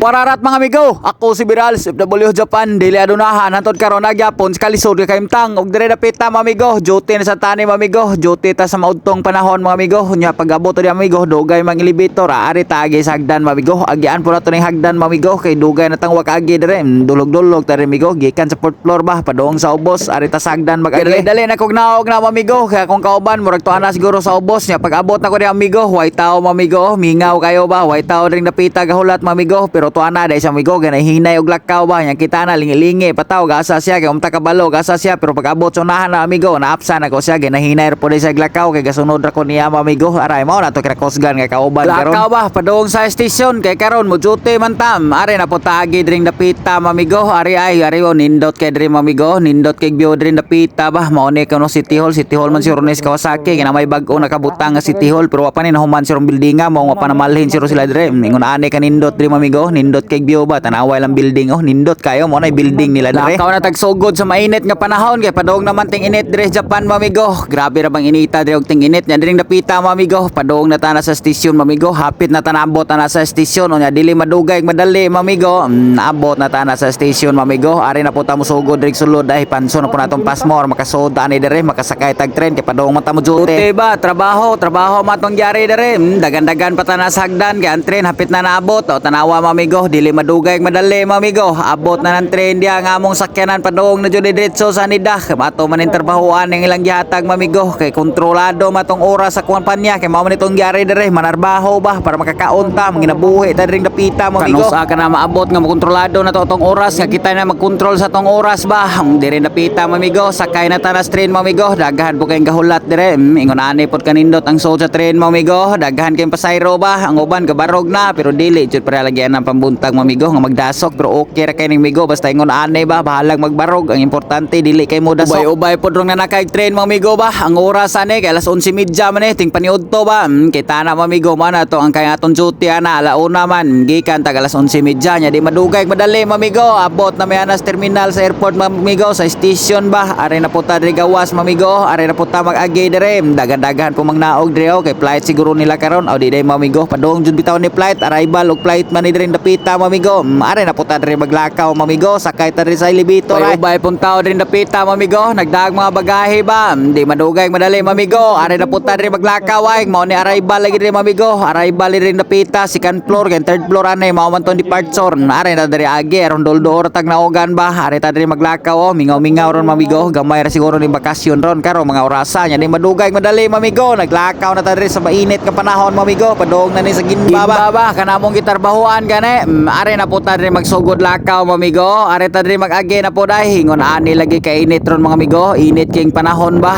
Wararat mga amigo, ako si Biral, FW Japan, dili adunahan, hantod karon nagyapon sa kalisod kay kaimtang, og dire dapit ta mga amigo, duty na sa tani mga amigo, duty ta sa maudtong panahon mga amigo, nya pag-abot di amigo, dugay mang elevator, ari ta agi sa hagdan mga amigo, agian po na to ning hagdan mga amigo, kay dugay na tang wakagi dire, mm, dulog-dulog ta amigo, gikan sa fourth floor ba, padong sa ubos, ari ta sa hagdan mag-agi. Dali na kog naog na mga amigo, kaya kung kauban, murag to ana siguro sa ubos, nya pag-abot na ko di amigo, white tao mga amigo, mingaw kayo ba, white tao ring napita gahulat mga amigo, pero to ana dahil sa amigo, ganay hinay og lakaw ba, nya kita na lingi-lingi, pataw, gasa siya, kay umta kabalo, gasa siya, pero pag abot sa unahan na amigo, naapsa na ko siya, ganay hinay po dahil sa lakaw, kay gasunod ra ko niya amigo, aray mo na to kira kosgan kay kauban karon. Lakaw ba, padung sa station, kay karon mo duty man tam, ari na po tagi dring napita mga amigo, ari ay, ari o nindot kay dring mga amigo, nindot kay bio dring napita ba, mao ni kuno City Hall, City Hall man si Rones Kawasaki, kina may bag-o nakabutang nga City Hall, pero wa pa ni nahuman si rong building nga, mao nga pa namalhin si ro sila dire, ingon ane ka nindot diri mga amigo, nindot kay bio ba, tanaway lang building oh, nindot kayo mo na building nila dire. Lakaw na tagsugod sa mainit nga panahon kay padung naman ting init dire Japan mga amigo. Grabe ra bang inita dire og ting init nya diring napita mga amigo. Padung na ta na sa station mga amigo. Hapit na ta naabot na, sa station unya dili madugay madali mga amigo. Mm, naabot na ta na sa station mga amigo. Ari na po ta mo sugod dire sulod dahil panso na po natong pasmore makasud ani dire makasakay tag tren kay padung man ta mo duty. ba trabaho trabaho matong gyari dire. Mm, dagan-dagan pa hagdan kay ang tren hapit na naabot o tanawa mga amigo dili madugay madali mga amigo. Abot na ng tren diya nga among sakyanan padung na jud diretso sa nidah. Mato man ang trabahoan ng ilang gihatag mga amigo kay kontrolado matong oras sa kuwan pa niya kay mao man itong gyari dire manarbaho ba para makakaon ta manginabuhi ta diring dapita mga amigo. Kanusa ka na maabot nga makontrolado na to tong oras nga kita na magkontrol sa tong oras ba. Ang dire napita mga amigo sakay na ta na sa train mga amigo daghan po kayong gahulat dire. Mm, Ingon ani pod kanindot ang soul sa train mga amigo daghan kayong pasayro ba ang uban kabarog na pero dili jud para lagyan ang pambuntag mga amigo nga magdasok pero okay ra kay ning amigo basta ingon ani ba bahalag magbarog. Ang importante dili kay mo dasok. Ubay-ubay pod rong nanakay train mga amigo ba? Ang oras ani kay alas 11:30 man eh ting paniudto ba? Mm, kita na mga amigo man na to ang kay aton duty ana alauna man gikan tag alas 11:30 nya di madugay madali mga amigo abot na may anas terminal sa airport mga amigo sa station ba? Are na po ta diri gawas mga amigo are na po ta mag-agi dire dagan-dagan po magnaog dire oh, kay flight siguro nila karon. O di day mga amigo padung jud bitaw ni flight arrival og flight man ni dapita mga amigo Mm, are na po ta dire maglakaw mga amigo sakay ta diri sa elevator ay. ubay pun tao din dapita mga amigo nagdag mga bagahe ba? Di madugay madali mga amigo are na po ta dire maglakaw ay. Mao ni arrival lagi dire mga amigo arrival rin dapita second floor kay third floor anay mao man ton departure. Are na dire agi aron doldor tag naogan ba? Are ta dire maglakaw oh. Mingaw-mingaw ron mga amigo gamay ra siguro ni bakasyon ron. Karo mga orasa nya di madugay madali mga amigo naglakaw na ta dire sa mainit nga panahon mga amigo padong na ni sa ginba ba ba kanamong gitarbahuan gani Mm, are na po ta dire magsugod lakaw mga amigo. Are ta dire mag-agi na po dai hingon ani lagi kay init ron mga amigo. Init king panahon ba